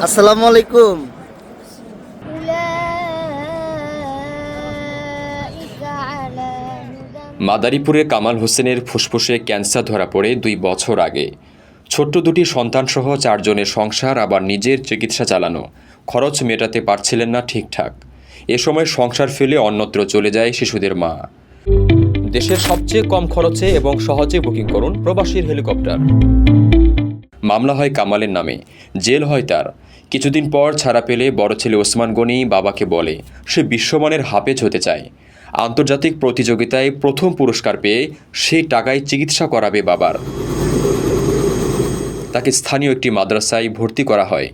আসসালামু আলাইকুম। মাদারীপুরে কামাল হোসেনের ফুসফুসে ক্যান্সার ধরা পড়ে দুই বছর আগে। ছোট্ট দুটি সন্তানসহ চারজনের সংসার, আবার নিজের চিকিৎসা চালানো। খরচ মেটাতে পারছিলেন না ঠিকঠাক। এ সময় সংসার ফেলে অন্যত্র চলে যায় শিশুদের মা। দেশের সবচেয়ে কম খরচে এবং সহজে বুকিং করুন প্রবাসীর হেলিকপ্টার। মামলা হয় কামালের নামে। জেল হয় তার। কিছুদিন পর ছাড়া পেলে বড় ছেলে ওসমান গনি বাবাকে বলে সে বিশ্বমানের হাফেজ হতে চায়। আন্তর্জাতিক প্রতিযোগিতায় প্রথম পুরস্কার পেয়ে সেই টাকায় চিকিৎসা করাবে বাবার। তাকে স্থানীয় একটি মাদ্রাসায় ভর্তি করা হয়।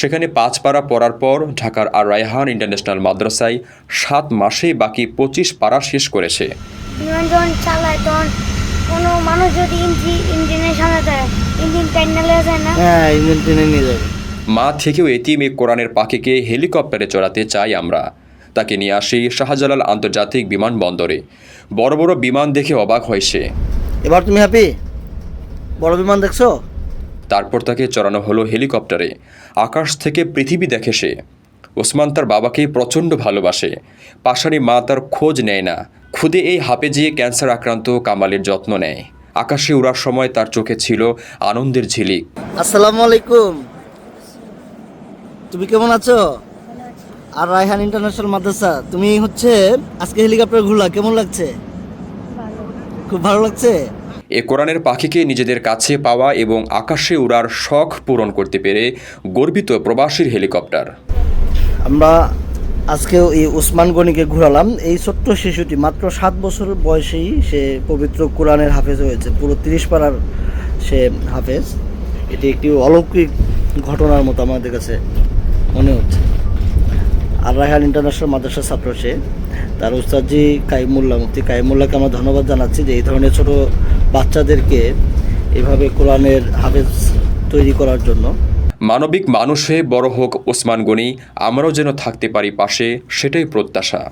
সেখানে পাঁচ পাড়া পড়ার পর ঢাকার আর রায়হান ইন্টারন্যাশনাল মাদ্রাসায় সাত মাসে বাকি পঁচিশ পাড়া শেষ করেছে। যখন চালায় তখন কোনো মানুষ যদি ইঞ্জিনের সামনে দেয় ইঞ্জিন প্যান্ডেলে যায় না? হ্যাঁ ইঞ্জিন টেনে নিয়ে যাবে। মা থেকেও এতিম কোরআনের পাখিকে হেলিকপ্টারে চড়াতে চাই আমরা। তাকে নিয়ে আসি শাহজালাল আন্তর্জাতিক বিমানবন্দরে। বড় বড় বিমান দেখে অবাক হয় সে। এবার তুমি হ্যাপি বড় বিমান দেখছ? তারপর তাকে চড়ানো হলো হেলিকপ্টারে। আকাশ থেকে পৃথিবী দেখে সে। ওসমান তার বাবাকে প্রচণ্ড ভালোবাসে। পাশানি মা তার খোঁজ নেয় না। খুদে এই হাপে যেয়ে ক্যান্সার আক্রান্ত কামালের যত্ন নেয়। আকাশে উড়ার সময় তার চোখে ছিল আনন্দের ঝিলিক। আসসালামু আলাইকুম। তুমি কেমন আছো? আর রায়হান ইন্টারন্যাশনাল মাদ্রাসা তুমি হচ্ছে আজকে হেলিকপ্টার ঘুরলা কেমন লাগছে? খুব ভালো লাগছে? এ কোরআনের পাখিকে নিজেদের কাছে পাওয়া এবং আকাশে উড়ার শখ পূরণ করতে পেরে গর্বিত প্রবাসীর হেলিকপ্টার। আমরা আজকেও এই উসমান গনিকে ঘুরালাম। এই ছোট্ট শিশুটি মাত্র সাত বছর বয়সেই সে পবিত্র কোরআনের হাফেজ হয়েছে। পুরো তিরিশ পাড়ার সে হাফেজ। এটি একটি অলৌকিক ঘটনার মতো আমাদের কাছে মনে হচ্ছে। আর রায়হান ইন্টারন্যাশনাল মাদ্রাসার ছাত্র সে। তার উস্তাদজি কাইমুল্লাহ মুক্তি কাইমুল্লাহকে আমরা ধন্যবাদ জানাচ্ছি যে এই ধরনের ছোট বাচ্চাদেরকে এভাবে কোরআনের হাফেজ তৈরি করার জন্য। মানবিক মানুষে বড় হোক ওসমান গনি, আমরাও যেন থাকতে পারি পাশে, সেটাই প্রত্যাশা।